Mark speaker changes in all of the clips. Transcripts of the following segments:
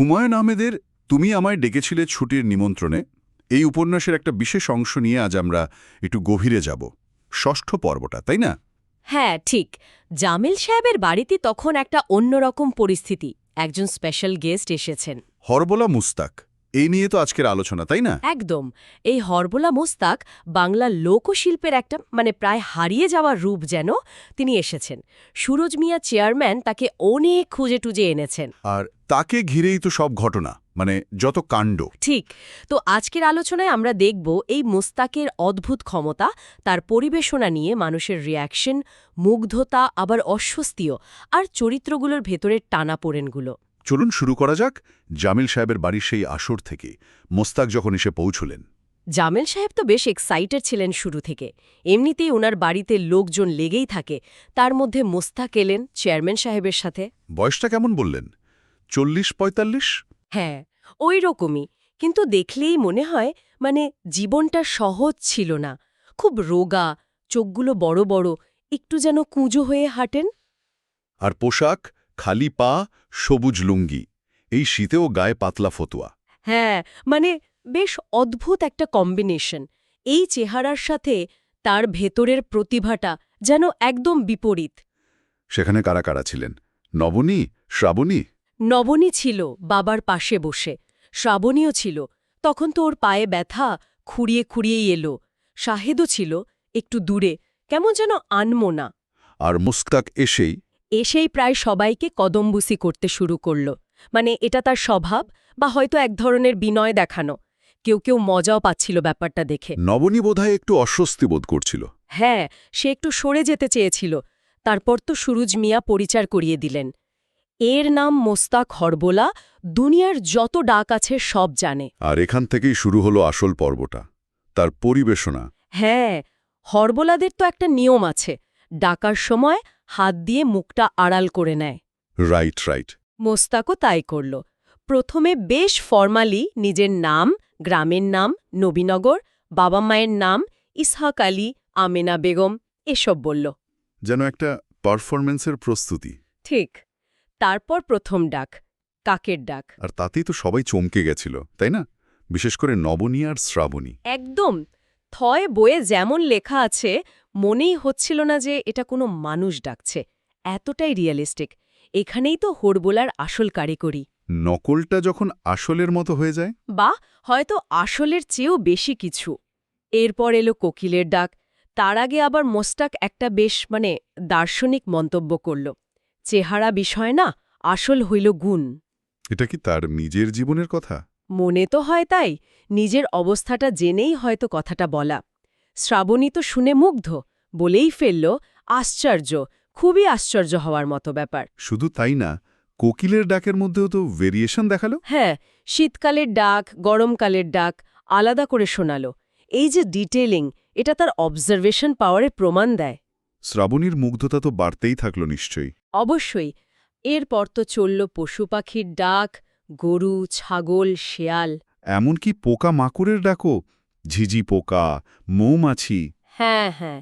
Speaker 1: হুমায়ুন আহমেদের তুমি আমায় ডেকেছিলে ছুটির নিমন্ত্রণে এই উপন্যাসের একটা বিশেষ অংশ নিয়ে আজ আমরা একটু গভীরে যাব। ষষ্ঠ পর্বটা তাই না?
Speaker 2: হ্যাঁ ঠিক। জামিল সাহেবের বাড়িতে তখন একটা অন্যরকম পরিস্থিতি। একজন স্পেশাল গেস্ট এসেছেন।
Speaker 1: হরবলা মুস্তাক। এই নিয়ে তো আজকের আলোচনা তাই না?
Speaker 2: একদম। এই হরবোলা মোস্তাক বাংলা লোকশিল্পের একটা মানে প্রায় হারিয়ে যাওয়ার রূপ যেন তিনি এসেছেন। সুরজ মিয়া চেয়ারম্যান তাকে অনেক খুঁজে টুজে এনেছেন।
Speaker 1: আর তাকে ঘিরেই তো সব ঘটনা মানে যত কাণ্ড।
Speaker 2: ঠিক। তো আজকের আলোচনায় আমরা দেখব এই মোস্তাকের অদ্ভুত ক্ষমতা তার পরিবেশনা নিয়ে মানুষের রিয়াকশন মুগ্ধতা আবার অস্বস্তিও আর চরিত্রগুলোর ভেতরের টানা টানাপোড়েনগুলো।
Speaker 1: চলুন শুরু করা যাক জামিল সাহেবের বাড়ির সেই আসর থেকে। মোস্তাক যখন এসে পৌঁছলেন।
Speaker 2: জামেল সাহেব তো বেশ এক্সাইটেড ছিলেন শুরু থেকে। এমনিতেই ওনার বাড়িতে লোকজন লেগেই থাকে। তার মধ্যে মোস্তাক এলেন চেয়ারম্যান সাহেবের সাথে।
Speaker 1: বয়সটা কেমন বললেন? চল্লিশ পঁয়তাল্লিশ?
Speaker 2: হ্যাঁ ওই রকমই। কিন্তু দেখলেই মনে হয় মানে জীবনটা সহজ ছিল না। খুব রোগা চোখগুলো বড় বড় একটু যেন কুঁজো হয়ে হাঁটেন।
Speaker 1: আর পোশাক? খালি পা সবুজ লুঙ্গি। এই শীতেও গায়ে পাতলা ফতুয়া।
Speaker 2: হ্যাঁ মানে বেশ অদ্ভুত একটা কম্বিনেশন। এই চেহারার সাথে তার ভেতরের প্রতিভাটা যেন একদম বিপরীত।
Speaker 1: সেখানে কারা কারা ছিলেন? নবনী শ্রাবণী?
Speaker 2: নবনী ছিল বাবার পাশে বসে। শ্রাবণীও ছিল। তখন তো ওর পায়ে ব্যথা খুঁড়িয়ে খুঁড়িয়েই এলো। শাহেদও ছিল একটু দূরে। কেমন যেন আনমোনা।
Speaker 1: আর মুস্তাক এসেই
Speaker 2: এসেই প্রায় সবাইকে কদম্বুসি করতে শুরু করল। মানে এটা তার স্বভাব বা হয়তো এক ধরনের বিনয় দেখানো। কেউ কেউ মজাও পাচ্ছিল ব্যাপারটা দেখে।
Speaker 1: নবনী বোধহয় একটু অস্বস্তি বোধ করছিল।
Speaker 2: হ্যাঁ সে একটু সরে যেতে চেয়েছিল। তারপর তো সুরুজ মিয়া পরিচার করিয়ে দিলেন। এর নাম মোস্তাক হরবোলা দুনিয়ার যত ডাক আছে সব জানে।
Speaker 1: আর এখান থেকেই শুরু হলো আসল পর্বটা তার পরিবেশনা।
Speaker 2: হ্যাঁ হরবোলাদের তো একটা নিয়ম আছে। ডাকার সময় হাত দিয়ে মুখটা আড়াল করে নেয়।
Speaker 1: রাইট রাইট
Speaker 2: মোস্তাকও তাই করল। প্রথমে বেশ ফর্মালি নিজের নাম গ্রামের নাম নবীনগর বাবা মায়ের নাম ইসহাক আলী আমেনা বেগম এসব বলল।
Speaker 1: যেন একটা পারফরমেন্সের প্রস্তুতি।
Speaker 2: ঠিক। তারপর প্রথম ডাক কাকের ডাক।
Speaker 1: আর তাতেই তো সবাই চমকে গেছিল তাই না? বিশেষ করে নবনী আর শ্রাবণী।
Speaker 2: একদম। থয় বইয়ে যেমন লেখা আছে মনেই হচ্ছিল না যে এটা কোনো মানুষ ডাকছে। এতটাই রিয়েলিস্টিক এখানেই তো হোড়বোলার আসল কারিগরি।
Speaker 1: নকলটা যখন আসলের মতো হয়ে যায়?
Speaker 2: বা হয়তো আসলের চেয়েও বেশি কিছু। এরপর এলো কোকিলের ডাক। তার আগে আবার মোস্তাক একটা বেশ মানে দার্শনিক মন্তব্য করল। চেহারা বিষয় না আসল হইল গুণ।
Speaker 1: এটা কি তার নিজের জীবনের কথা?
Speaker 2: মনে তো হয় তাই। নিজের অবস্থাটা জেনেই হয়তো কথাটা বলা। শ্রাবণী তো শুনে মুগ্ধ বলেই ফেলল আশ্চর্য খুবই আশ্চর্য হওয়ার মতো ব্যাপার।
Speaker 1: শুধু তাই না কোকিলের ডাকের মধ্যেও তো ভেরিয়েশন দেখাল।
Speaker 2: হ্যাঁ শীতকালের ডাক গরমকালের ডাক আলাদা করে শোনালো। এই যে ডিটেলিং এটা তার অবজারভেশন পাওয়ারের প্রমাণ দেয়।
Speaker 1: শ্রাবণীর মুগ্ধতা তো বাড়তেই থাকল নিশ্চয়ই।
Speaker 2: অবশ্যই। এরপর তো চলল পশু পাখির ডাক গরু ছাগল শেয়াল।
Speaker 1: এমনকি পোকা মাকুরের ডাকও ঝিঝি পোকা মৌমাছি।
Speaker 2: হ্যাঁ হ্যাঁ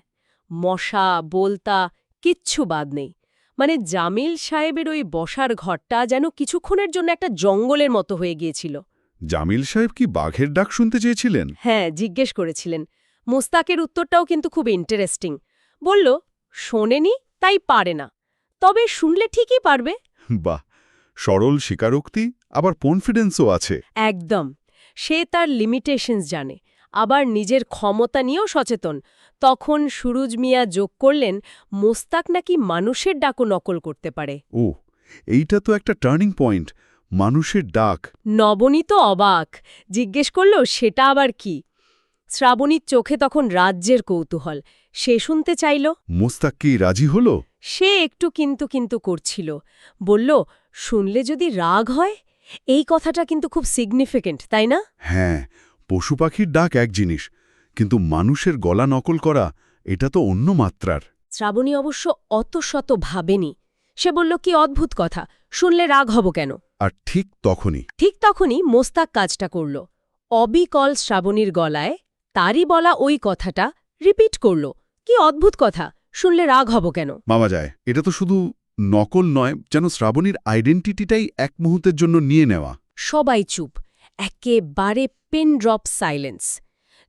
Speaker 2: মশা বলতা কিচ্ছু বাদ নেই। মানে জামিল সাহেবের ওই বসার ঘরটা যেন কিছুক্ষণের জন্য একটা জঙ্গলের মতো হয়ে গিয়েছিল।
Speaker 1: জামিল সাহেব কি বাঘের ডাক শুনতে চেয়েছিলেন?
Speaker 2: হ্যাঁ জিজ্ঞেস করেছিলেন। মোস্তাকের উত্তরটাও কিন্তু খুব ইন্টারেস্টিং বলল শোনেনি তাই পারে না। তবে শুনলে ঠিকই পারবে।
Speaker 1: বাহ সরল স্বীকারোক্তি আবার কনফিডেন্সও আছে।
Speaker 2: একদম সে তার লিমিটেশনস জানে। আবার নিজের ক্ষমতা নিয়েও সচেতন। তখন সুরুজ মিয়া যোগ করলেন মোস্তাক নাকি মানুষের ডাকও নকল করতে পারে।
Speaker 1: ও এইটা তো একটা টার্নিং পয়েন্ট মানুষের ডাক।
Speaker 2: নবনী তো অবাক জিজ্ঞেস করল সেটা আবার কি? শ্রাবণীর চোখে তখন রাজ্যের কৌতূহল। সে শুনতে চাইল
Speaker 1: মোস্তাক কি রাজি হল?
Speaker 2: সে একটু কিন্তু কিন্তু করছিল। বলল শুনলে যদি রাগ হয়? এই কথাটা কিন্তু খুব সিগনিফিকেন্ট তাই না?
Speaker 1: হ্যাঁ পশু পাখির ডাক এক জিনিস কিন্তু মানুষের গলা নকল করা এটা তো অন্য মাত্রার।
Speaker 2: শ্রাবণী অবশ্য অত শত ভাবেনি। সে বলল কি অদ্ভুত কথা শুনলে রাগ হব কেন?
Speaker 1: আর ঠিক তখনই।
Speaker 2: ঠিক তখনই মোস্তাক কাজটা করল। অবিকল শ্রাবণীর গলায় তারই বলা ওই কথাটা রিপিট করল কি অদ্ভুত কথা শুনলে রাগ হব কেন?
Speaker 1: মামা যায় এটা তো শুধু নকল নয় যেন শ্রাবণীর আইডেন্টিটিটাই এক মুহূর্তের জন্য নিয়ে নেওয়া।
Speaker 2: সবাই চুপ। একেবারে পেন ড্রপ সাইলেন্স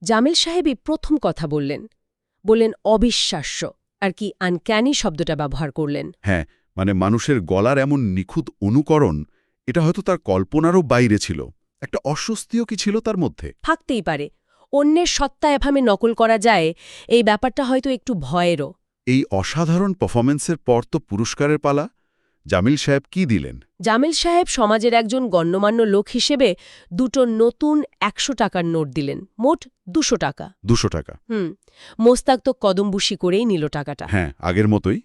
Speaker 2: জামিল সাহেবই প্রথম কথা বললেন। বললেন অবিশ্বাস্য। আর কি আনক্যানি শব্দটা ব্যবহার করলেন।
Speaker 1: হ্যাঁ মানে মানুষের গলার এমন নিখুঁত অনুকরণ এটা হয়তো তার কল্পনারও বাইরে ছিল। একটা অস্বস্তিও কি ছিল তার মধ্যে?
Speaker 2: থাকতেই পারে। অন্যের সত্তা এভাবে নকল করা যায় এই ব্যাপারটা হয়তো একটু ভয়েরও।
Speaker 1: এই অসাধারণ পারফরমেন্সের পর তো পুরস্কারের পালা। জামিল সাহেব কি দিলেন?
Speaker 2: জামিল সাহেব সমাজের একজন গণ্যমান্য লোক হিসেবে দুটো নতুন একশো টাকার নোট দিলেন। মোট দুশো টাকা।
Speaker 1: দুশো টাকা।
Speaker 2: হুম। মোস্তাক তো কদমবুসি করেই নিল টাকাটা।
Speaker 1: হ্যাঁ আগের মতোই।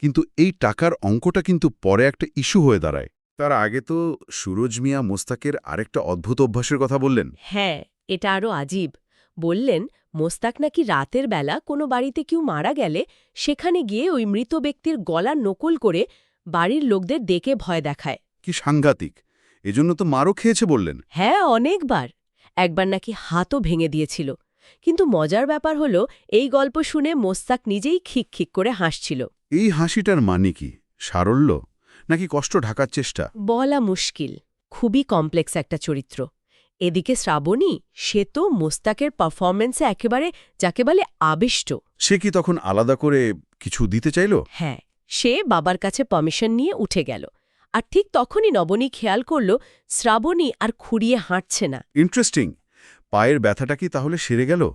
Speaker 1: কিন্তু এই টাকার অঙ্কটা কিন্তু পরে একটা ইস্যু হয়ে দাঁড়ায়। তার আগে তো সুরজ মিয়া মোস্তাকের আরেকটা অদ্ভুত অভ্যাসের কথা বললেন।
Speaker 2: হ্যাঁ এটা আরও আজীব। বললেন মোস্তাক নাকি রাতের বেলা কোনো বাড়িতে কেউ মারা গেলে সেখানে গিয়ে ওই মৃত ব্যক্তির গলা নকল করে বাড়ির লোকদের ডেকে ভয় দেখায়।
Speaker 1: কি সাংঘাতিক। এজন্য তো মারও খেয়েছে বললেন।
Speaker 2: হ্যাঁ অনেকবার। একবার নাকি হাতও ভেঙে দিয়েছিল। কিন্তু মজার ব্যাপার হলো এই গল্প শুনে মোস্তাক নিজেই খিক খিক করে হাসছিল।
Speaker 1: এই হাসিটার মানে কি? সারল্য? নাকি কষ্ট ঢাকার চেষ্টা?
Speaker 2: বলা মুশকিল। খুবই কমপ্লেক্স একটা চরিত্র। এদিকে শ্রাবণী সে তো মোস্তাকের পারফরমেন্সে একেবারে যাকে বলে আবিষ্ট।
Speaker 1: সে কি তখন আলাদা করে কিছু দিতে চাইল?
Speaker 2: হ্যাঁ সে বাবার কাছে পারমিশন নিয়ে উঠে গেল। আর ঠিক তখনই নবনী খেয়াল করল শ্রাবণী আর খুঁড়িয়ে হাঁটছে না।
Speaker 1: ইন্টারেস্টিং পায়ের ব্যথাটা কি তাহলে সেরে গেল?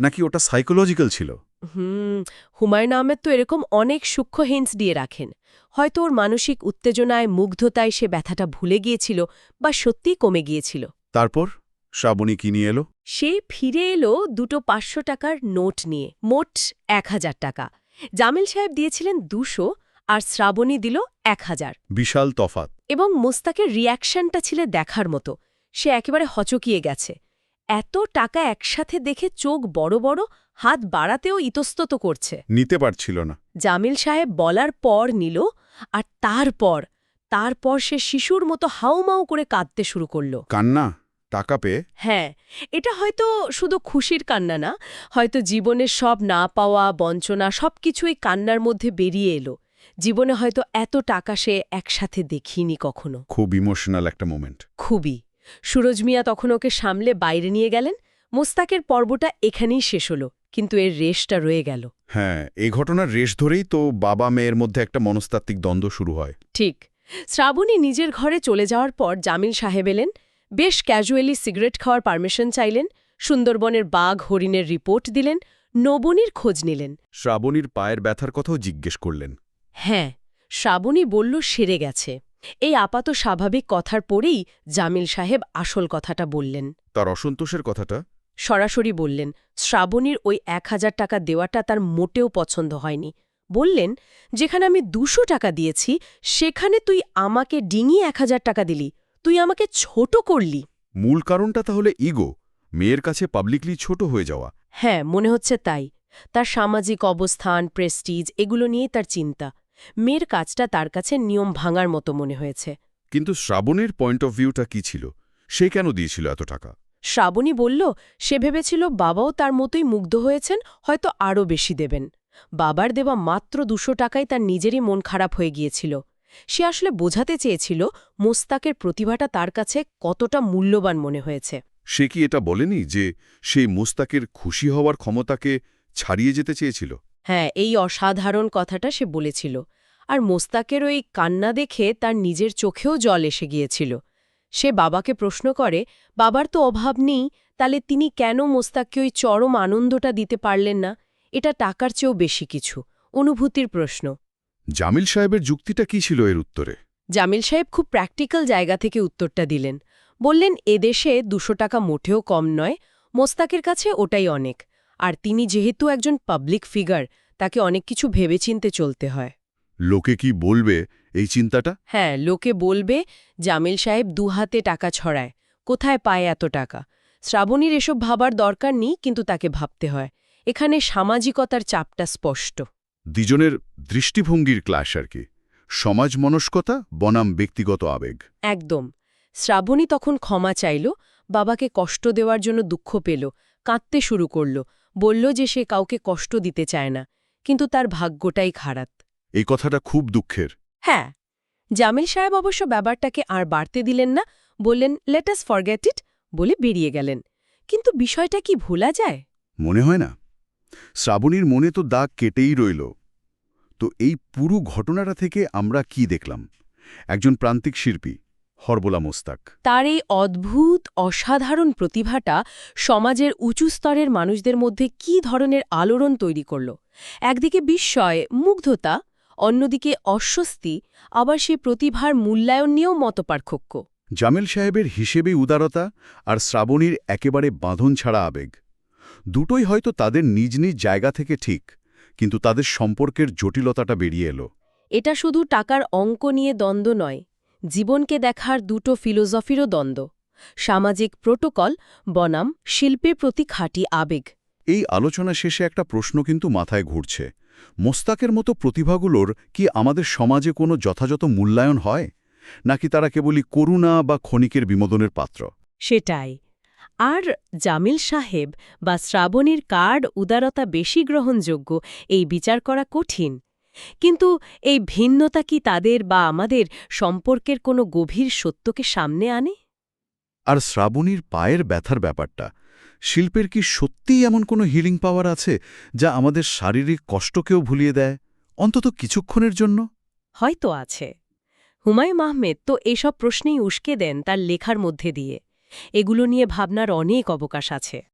Speaker 1: নাকি ওটা সাইকোলজিক্যাল ছিল?
Speaker 2: হুম হুমায়ুন আহমেদ তো এরকম অনেক সূক্ষ্ম হিন্স দিয়ে রাখেন। হয়তো ওর মানসিক উত্তেজনায় মুগ্ধতায় সে ব্যথাটা ভুলে গিয়েছিল বা সত্যিই কমে গিয়েছিল।
Speaker 1: তারপর? শ্রাবণী কি নিয়ে এলো?
Speaker 2: সে ফিরে এলো দুটো পাঁচশো টাকার নোট নিয়ে। মোট এক হাজার টাকা। জামিল সাহেব দিয়েছিলেন দুশো আর শ্রাবণী দিল এক হাজার।
Speaker 1: বিশাল তফাত।
Speaker 2: এবং মোস্তাকের রিয়াকশনটা ছিল দেখার মতো। সে একেবারে হচকিয়ে গেছে। এত টাকা একসাথে দেখে চোখ বড় বড় হাত বাড়াতেও ইতস্তত করছে।
Speaker 1: নিতে পারছিল না।
Speaker 2: জামিল সাহেব বলার পর নিল আর তারপর তারপর সে শিশুর মতো হাউমাউ করে কাঁদতে শুরু করল।
Speaker 1: কান্না? টাকা পেয়ে?
Speaker 2: হ্যাঁ এটা হয়তো শুধু খুশির কান্না না হয়তো জীবনের সব না পাওয়া বঞ্চনা সবকিছুই কান্নার মধ্যে বেরিয়ে এলো। জীবনে হয়তো এত টাকা সে একসাথে দেখিনি কখনো।
Speaker 1: খুব ইমোশনাল একটা মোমেন্ট
Speaker 2: খুবই। সুরজ মিয়া তখন ওকে সামলে বাইরে নিয়ে গেলেন। মোস্তাকের পর্বটা এখানেই শেষ হলো কিন্তু এর রেশটা রয়ে গেল।
Speaker 1: হ্যাঁ এই ঘটনার রেশ ধরেই তো বাবা মেয়ের মধ্যে একটা মনস্তাত্ত্বিক দ্বন্দ্ব শুরু হয়।
Speaker 2: ঠিক। শ্রাবণী নিজের ঘরে চলে যাওয়ার পর জামিল সাহেব এলেন। বেশ ক্যাজুয়ালি সিগারেট খাওয়ার পারমিশন চাইলেন সুন্দরবনের বাঘ হরিণের রিপোর্ট দিলেন নবনীর খোঁজ নিলেন।
Speaker 1: শ্রাবণীর পায়ের ব্যথার কথাও জিজ্ঞেস করলেন।
Speaker 2: হ্যাঁ শ্রাবণী বলল সেরে গেছে। এই আপাত স্বাভাবিক কথার পরেই জামিল সাহেব আসল কথাটা বললেন।
Speaker 1: তার অসন্তোষের কথাটা?
Speaker 2: সরাসরি বললেন শ্রাবণীর ওই এক হাজার টাকা দেওয়াটা তার মোটেও পছন্দ হয়নি। বললেন যেখানে আমি দুশো টাকা দিয়েছি সেখানে তুই আমাকে ডিঙি এক হাজার টাকা দিলি। তুই আমাকে ছোট করলি।
Speaker 1: মূল কারণটা তাহলে ইগো মেয়ের কাছে পাবলিকলি ছোট হয়ে যাওয়া।
Speaker 2: হ্যাঁ মনে হচ্ছে তাই। তার সামাজিক অবস্থান প্রেস্টিজ এগুলো নিয়েই তার চিন্তা। মেয়ের কাজটা তার কাছে নিয়ম ভাঙার মতো মনে হয়েছে।
Speaker 1: কিন্তু শ্রাবণের পয়েন্ট অফ ভিউটা কি ছিল? সে কেন দিয়েছিল এত টাকা?
Speaker 2: শ্রাবণী বলল সে ভেবেছিল বাবাও তার মতোই মুগ্ধ হয়েছেন হয়তো আরও বেশি দেবেন। বাবার দেওয়া মাত্র দুশো টাকায় তার নিজেরই মন খারাপ হয়ে গিয়েছিল। সে আসলে বোঝাতে চেয়েছিল মোস্তাকের প্রতিভাটা তার কাছে কতটা মূল্যবান মনে হয়েছে।
Speaker 1: সে কি এটা বলেনি যে সেই মোস্তাকের খুশি হওয়ার ক্ষমতাকে ছাড়িয়ে যেতে চেয়েছিল?
Speaker 2: হ্যাঁ এই অসাধারণ কথাটা সে বলেছিল। আর মোস্তাকের ওই কান্না দেখে তার নিজের চোখেও জল এসে গিয়েছিল। সে বাবাকে প্রশ্ন করে বাবার তো অভাব নেই তাহলে তিনি কেন মোস্তাককে ওই চরম আনন্দটা দিতে পারলেন না? এটা টাকার চেয়েও বেশি কিছু। অনুভূতির প্রশ্ন।
Speaker 1: জামিল সাহেবের যুক্তিটা কি ছিল এর উত্তরে?
Speaker 2: জামিল সাহেব খুব প্র্যাকটিক্যাল জায়গা থেকে উত্তরটা দিলেন। বললেন এদেশে দুশো টাকা মোটেও কম নয় মোস্তাকের কাছে ওটাই অনেক। আর তিনি যেহেতু একজন পাবলিক ফিগার তাকে অনেক কিছু ভেবেচিন্তে চলতে হয়।
Speaker 1: লোকে কি বলবে এই চিন্তাটা?
Speaker 2: হ্যাঁ লোকে বলবে জামিল সাহেব দুহাতে টাকা ছড়ায় কোথায় পায় এত টাকা? শ্রাবণীর এসব ভাবার দরকার নেই কিন্তু তাকে ভাবতে হয়। এখানে সামাজিকতার চাপটা স্পষ্ট।
Speaker 1: দুজনের দৃষ্টিভঙ্গির ক্লাশ আর কি। সমাজ মনস্কতা বনাম ব্যক্তিগত আবেগ।
Speaker 2: একদম। শ্রাবণী তখন ক্ষমা চাইল বাবাকে কষ্ট দেওয়ার জন্য দুঃখ পেল কাঁদতে শুরু করল বলল যে সে কাউকে কষ্ট দিতে চায় না কিন্তু তার ভাগ্যটাই খারাপ।
Speaker 1: এই কথাটা খুব দুঃখের।
Speaker 2: হ্যাঁ। জামিল সাহেব অবশ্য ব্যাপারটাকে আর বাড়তে দিলেন না বললেন লেটাস ফরগেট ইট বলে বেরিয়ে গেলেন। কিন্তু বিষয়টা কি ভোলা যায়?
Speaker 1: মনে হয় না। শ্রাবণীর মনে তো দাগ কেটেই রইল। তো এই পুরো ঘটনাটা থেকে আমরা কি দেখলাম? একজন প্রান্তিক শিল্পী হরবোলা মোস্তাক।
Speaker 2: তার এই অদ্ভুত অসাধারণ প্রতিভাটা সমাজের উঁচু স্তরের মানুষদের মধ্যে কি ধরনের আলোড়ন তৈরি করল? একদিকে বিস্ময় মুগ্ধতা অন্যদিকে অস্বস্তি আবার সে প্রতিভার মূল্যায়ন নিয়েও মতপার্থক্য।
Speaker 1: জামেল সাহেবের হিসেবে উদারতা আর শ্রাবণীর একেবারে বাঁধন ছাড়া আবেগ। দুটোই হয়তো তাদের নিজ নিজ জায়গা থেকে ঠিক কিন্তু তাদের সম্পর্কের জটিলতাটা বেরিয়ে এলো।
Speaker 2: এটা শুধু টাকার অঙ্ক নিয়ে দ্বন্দ্ব নয় জীবনকে দেখার দুটো ফিলোসফিরও দ্বন্দ্ব। সামাজিক প্রোটোকল বনাম শিল্পের প্রতি খাঁটি আবেগ।
Speaker 1: এই আলোচনা শেষে একটা প্রশ্ন কিন্তু মাথায় ঘুরছে মোস্তাকের মতো প্রতিভাগুলোর কি আমাদের সমাজে কোনো যথাযথ মূল্যায়ন হয়? নাকি তারা কেবলই করুণা বা ক্ষণিকের বিনোদনের পাত্র?
Speaker 2: সেটাই। আর জামিল সাহেব বা শ্রাবণীর কার্ড উদারতা বেশি গ্রহণযোগ্য এই বিচার করা কঠিন। কিন্তু এই ভিন্নতা কি তাদের বা আমাদের সম্পর্কের কোনো গভীর সত্যকে সামনে আনে?
Speaker 1: আর শ্রাবণীর পায়ের ব্যথার ব্যাপারটা শিল্পের কি সত্যিই এমন কোনো হিলিং পাওয়ার আছে যা আমাদের শারীরিক কষ্টকেও ভুলিয়ে দেয় অন্তত কিছুক্ষণের জন্য?
Speaker 2: হয়তো আছে। হুমায়ুন আহমেদ তো এসব প্রশ্নেই উস্কে দেন তার লেখার মধ্যে দিয়ে। এগুলো নিয়ে ভাবনার অনেক অবকাশ আছে।